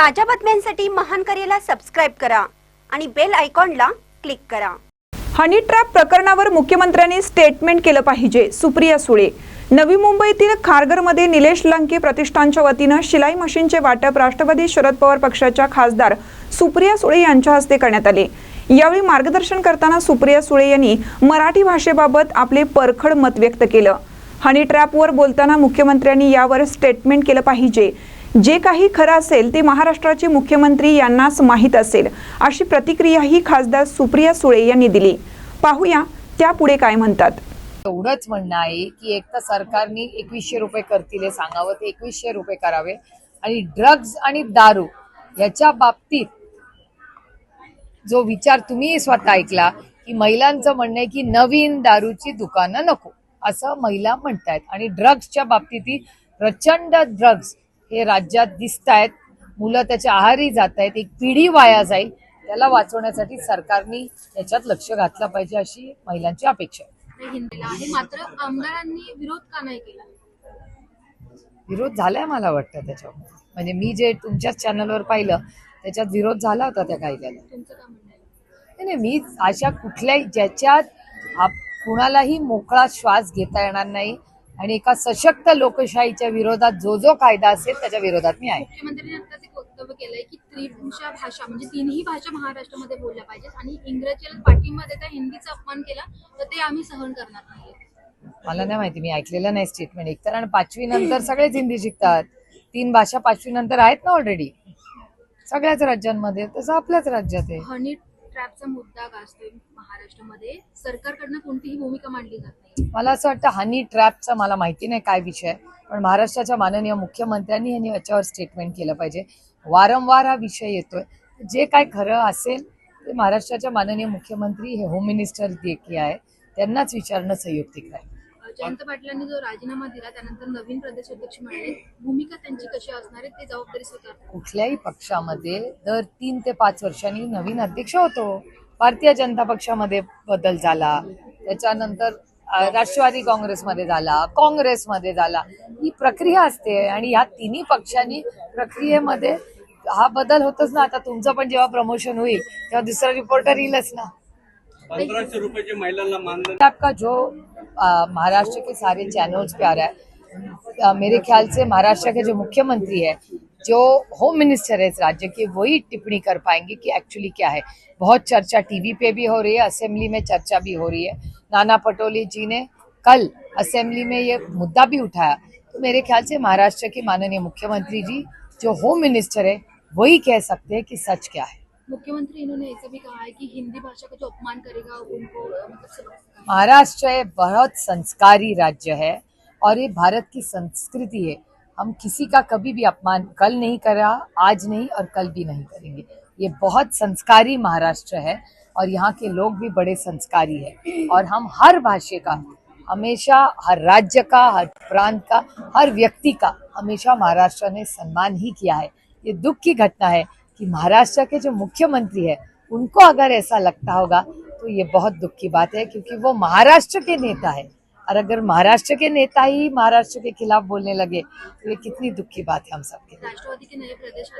ताज्या बातम्यांसाठी महान करेला सबस्क्राईब करा आणि बेल आयकॉनला क्लिक करा. हनी ट्रॅप प्रकरणावर मुख्यमंत्र्यांनी स्टेटमेंट केलं पाहिजे सुप्रिया सुळे. नवी मुंबईतील खारघरमध्ये निलेश लंके प्रतिष्ठानच्या वतीनं शिलाई मशीनचे वाटप राष्ट्रवादी शरद पवार पक्षाच्या खासदार सुप्रिया सुळे यांच्या हस्ते करण्यात आले. यावेळी मार्गदर्शन करताना सुप्रिया सुळे यांनी मराठी भाषेबाबत आपले परखड मत व्यक्त केलं. हनी ट्रॅपवर बोलताना मुख्यमंत्र्यांनी यावर स्टेटमेंट केलं पाहिजे. जे काही खरं असेल ते महाराष्ट्राचे मुख्यमंत्री यांनाच माहीत असेल अशी प्रतिक्रियाही खासदार सुप्रिया सुळे यांनी दिली. पाहूया त्यापुढे काय म्हणतात. एवढंच म्हणणं आहे की एक तर सरकारने एकवीसशे रुपये करतील हे सांगावं ते एकवीसशे रुपये करावे. आणि ड्रग्ज आणि दारू याच्या बाबतीत जो विचार तुम्ही स्वतः ऐकला की महिलांचं म्हणणं आहे की नवीन दारूची दुकानं नको असं महिला म्हणतायत. आणि ड्रग्सच्या बाबतीत प्रचंड ड्रग्ज हे राज्यात दिसत आहेत मुलं त्याच्या आहारी जात आहेत एक पिढी वाया जाईल. त्याला वाचवण्यासाठी सरकारने त्याच्यात लक्ष घातलं पाहिजे अशी महिलांची अपेक्षा आहे. मात्र आमदारांनी विरोध का नाही केला? विरोध झालाय मला वाटतं त्याच्यावर. म्हणजे मी जे तुमच्याच चॅनलवर पाहिलं त्याच्यात विरोध झाला होता त्या कायद्याला. नाही नाही, मी अशा कुठल्याही ज्याच्यात कुणालाही मोकळा श्वास घेता येणार नाही आणि एका सशक्त लोकशाहीच्या विरोधात जो जो कायदा असेल त्याच्या विरोधात मी आहे. मुख्यमंत्र्यांनी आत्ताच एक वक्तव्य केलंय की त्रिभाषा भाषा म्हणजे तीनही भाषा महाराष्ट्रामध्ये बोलल्या पाहिजेत आणि इंग्रजीला पाठिंबा देता हिंदीचा अपमान केला तर ते आम्ही सहन करणार नाही मला नाही माहिती मी ऐकलेलं नाही स्टेटमेंट एकतर. आणि पाचवी नंतर सगळेच हिंदी शिकतात. तीन भाषा पाचवी नंतर आहेत ना ऑलरेडी सगळ्याच राज्यांमध्ये तसं आपल्याच राज्यात आहे. हनी ट्रॅपचा मुद्दा गाजतोय महाराष्ट्रामध्ये. सरकारकडनं कोणतीही भूमिका मांडली जात नाही. मला असं वाटतं हनी ट्रॅपचा मला माहिती नाही काय विषय पण महाराष्ट्राच्या माननीय मुख्यमंत्र्यांनी यांनी याच्यावर स्टेटमेंट केलं पाहिजे. वारंवार हा विषय येतोय. जे काय खरं असेल ते महाराष्ट्राच्या माननीय मुख्यमंत्री हे होम मिनिस्टर देखील आहे. त्यांनाच विचारणं संयुक्तिक आहे जयंत पाटलांनी जो राजीनामा दिला त्यानंतर नवीन प्रदेश अध्यक्ष मिळाले भूमिका त्यांची कशी असणार आहे ते जबाबदारी स्वीकारतात कुठल्याही पक्षामध्ये दर तीन ते पाच वर्षांनी नवीन अध्यक्ष होतो. भारतीय जनता पक्षामध्ये बदल झाला. त्याच्यानंतर राष्ट्रवादी काँग्रेसमध्ये झाला काँग्रेसमध्ये झाला. ही प्रक्रिया असते आणि या तिन्ही पक्षांनी प्रक्रियेमध्ये हा बदल होतच ना. आता तुमचं पण जेव्हा प्रमोशन होईल तेव्हा दुसरा रिपोर्टर येईलच ना. पंद्रह सौ रुपए की महिलांना मानधन आपका जो महाराष्ट्र के सारे चैनल्स पे आ रहा है अ, मेरे ख्याल से महाराष्ट्र के जो मुख्यमंत्री है जो होम मिनिस्टर है इस राज्य के वही टिप्पणी कर पाएँगे कि एक्चुअली क्या है। बहुत चर्चा टीवी पे भी हो रही है असेंबली में चर्चा भी हो रही है। नाना पटोले जी ने कल असेंबली में ये मुद्दा भी उठाया। तो मेरे ख्याल से महाराष्ट्र के माननीय मुख्यमंत्री जी जो होम मिनिस्टर है वही कह सकते हैं कि सच क्या है। मुख्यमंत्री, इन्होंने ऐसा भी कहा है कि हिंदी भाषा का जो अपमान करेगा, उनको मतलब महाराष्ट्र बहुत संस्कारी राज्य है और ये भारत की संस्कृति है। हम किसी का कभी भी अपमान, कल नहीं करा, आज नहीं और कल भी नहीं करेंगे। ये बहुत संस्कारी महाराष्ट्र है और यहाँ के लोग भी बड़े संस्कारी है। और हम हर भाषा का, हमेशा हर राज्य का, हर प्रांत का, हर व्यक्ति का, हमेशा महाराष्ट्र ने सम्मान ही किया है। ये दुख की घटना है कि महाराष्ट्र के जो मुख्यमंत्री है, उनको अगर ऐसा लगता होगा तो ये बहुत दुख की बात है, क्योंकि वो महाराष्ट्र के नेता है। और अगर महाराष्ट्र के नेता ही महाराष्ट्र के खिलाफ बोलने लगे तो ये कितनी दुख की बात है हम सबके राष्ट्रवादी के नए प्रदेश